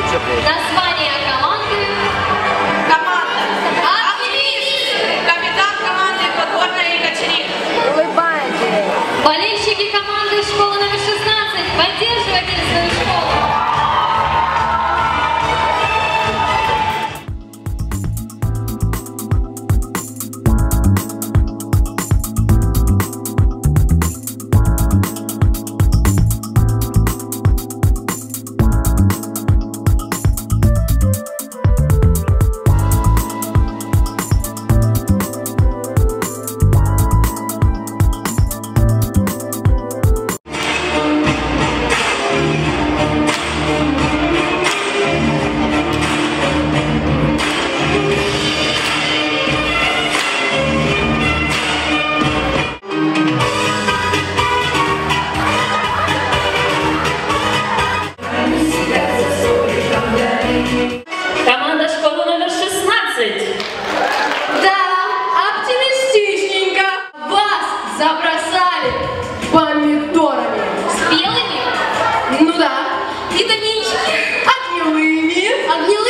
That's exclusively. Забросали помидорами. Белыми? Ну да. Витаминчики? Огневыми. А гнилыми не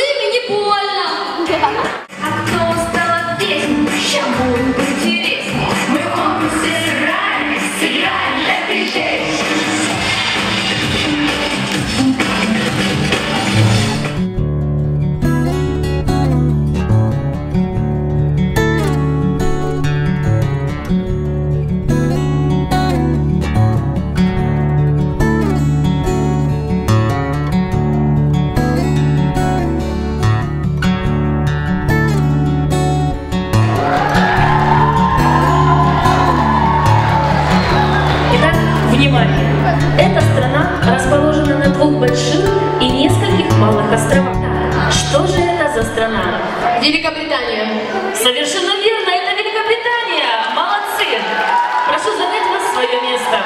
больших и нескольких малых островах. Что же это за страна? Великобритания. Совершенно верно, это Великобритания! Молодцы! Прошу занять вас свое место.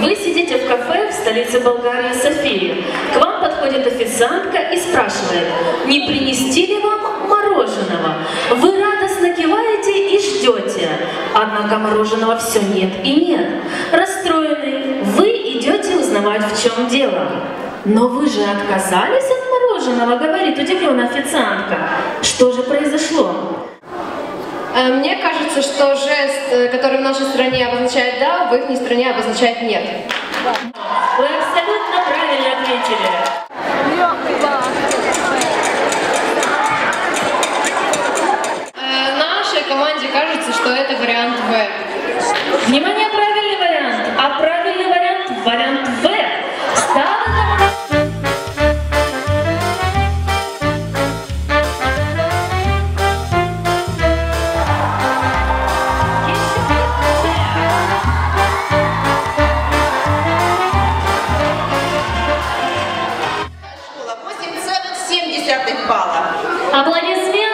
Вы сидите в кафе в столице Болгарии Софии. К вам подходит официантка и спрашивает, не принести ли вам мороженого? Вы радостно киваете и ждете. Однако мороженого все нет и нет. Вы узнавать, в чем дело. Но вы же отказались от мороженого, говорит удивленная официантка. Что же произошло? Э, Мне кажется, что жест, э, который в нашей стране обозначает «да», в их стране обозначает «нет». Вы абсолютно правильно ответили. Э, Нашей команде кажется, что это вариант «В». 70-х баллов. Аплодисменты.